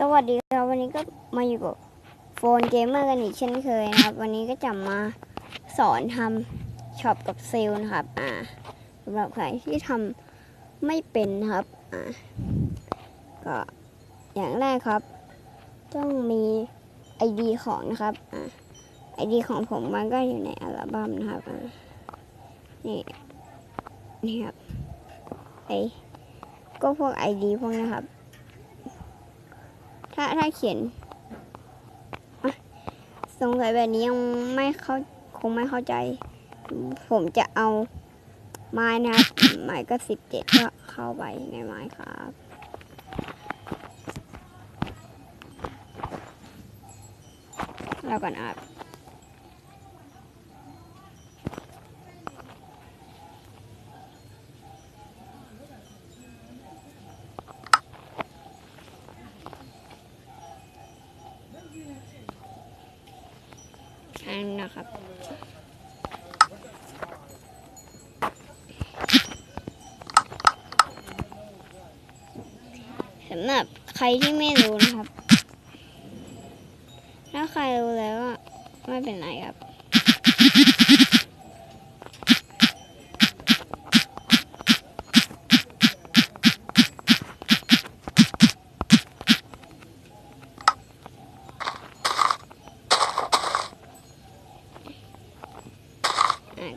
สวัสดีครับ วันนี้ก็มาอยู่กับโฟนเกมเมอร์กันอีกเช่นเคยนะครับ วันนี้ก็จะมาสอนทำช็อปกับเซลล์นะครับ อ่าสำหรับใครที่ทำไม่เป็นนะครับ อ่าก็อย่างแรกครับ ต้องมี ID ของนะครับ อ่า ID ของผมมันก็อยู่ในอัลบั้มนะครับ อ่า นี่ นี่ครับ ไอก็พวก ID พวกนี้ครับ ถ้าถ้าเขียนสงสัยแบบนี้ยังไม่เข้าคงไม่เข้าใจ ผมจะเอาไม้นะครับไม้ก็สิบเจ็ดก็เข้าไปในไม้ครับแล้วก่อนนะครับ อันนะครับสำหรับใครที่ไม่รู้นะครับ ถ้าใครรู้แล้วไม่เป็นไรครับ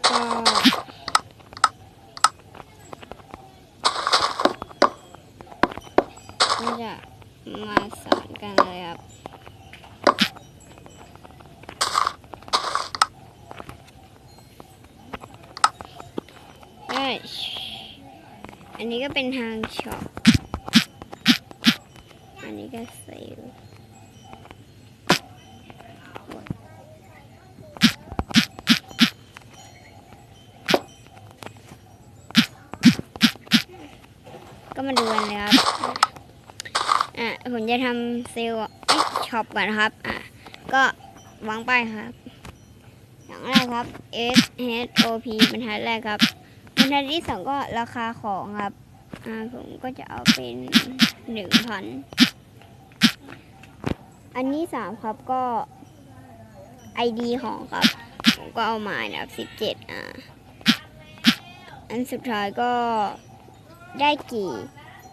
ก็ก็จะมาสอนกันเลยครับได้อันนี้ก็เป็นทางช็อป อันนี้ก็เซล ก็มาดูกันเลยครับ อะผมจะทำเซลล์ช็อปก่อนนะครับ อะ ก็วางไปครับ อย่างแรกครับ S H O P บรรทัดแรกครับบรรทัดที่สองก็ราคาของครับ อ่า ผมก็จะเอาเป็นหนึ่งพัน อันนี้สามครับก็ ID ของครับ ผมก็เอามานะครับสิบเจ็ดอ่า อันสุดท้ายก็ ได้กี่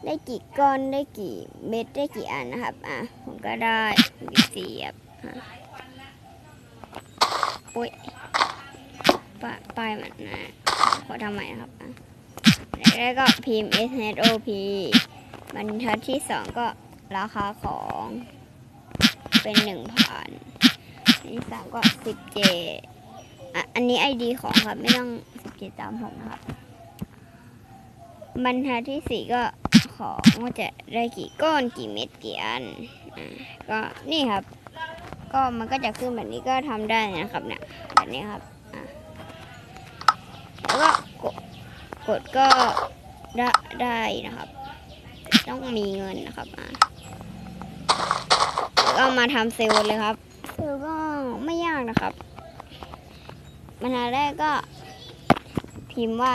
ได้กี่ก้อนได้กี่เม็ดได้กี่อันนะครับ อะผมก็ได้สี่ครับอะโอ้ยป้ายป้ายมันนะขอทำใหม่นะครับอะแล้วก็พิมพ์ S H O P บรรทัดที่สองก็ราคาของเป็นหนึ่งพันที่สามก็สิบเจอะอันนี้ ID ของครับ ไม่ต้องสิบเจตามผมนะครับ บรรทัดที่สี่ก็ของว่าจะได้กี่ก้อนกี่เม็ดกี่อันอ่าก็นี่ครับ ก็มันก็จะขึ้นแบบนี้ก็ทำได้นะครับเนี่ยแบบนี้ครับอะแล้วก็กดกดก็ได้ได้นะครับ ต้องมีเงินนะครับอะแล้วก็มาทำเซลล์เลยครับเซลล์ก็ไม่ยากนะครับบรรทัดแรกก็พิมพ์ว่า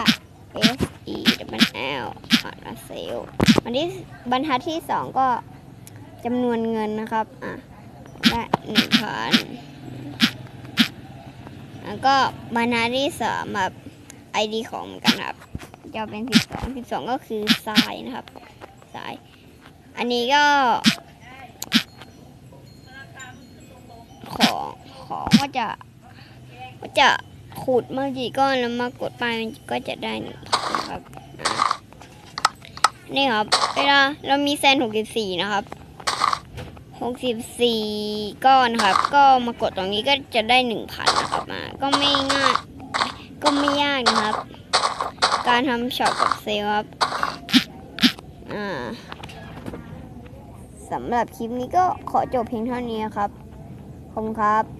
S E W L อ่าเซลล์อันที่บรรทัดที่สองก็จำนวนเงินนะครับ อะได้หนึ่งพันแล้วก็บรรทัดที่สามแบบ ID ของเหมือนกันครับ จะเป็นสิบสองสิบสองก็คือทรายนะครับทราย อันนี้ก็ ของของก็จะ ก็จะขุดเมากี่ก้อนแล้วมากดไปมันก็จะได้หนึ่งพัน ครับนี่ครับเวลาเรามีแซนหกสิบสี่นะครับหกสิบสี่ก้อนครับ ก็มากดตรงนี้ก็จะได้หนึ่งพันนะครับมา ก็ไม่ง่ายก็ไม่ยากนะครับ การทำช็อปกับเซลครับอ่าสำหรับคลิปนี้ก็ขอจบเพียงเท่านี้ครับขอบคุณครับ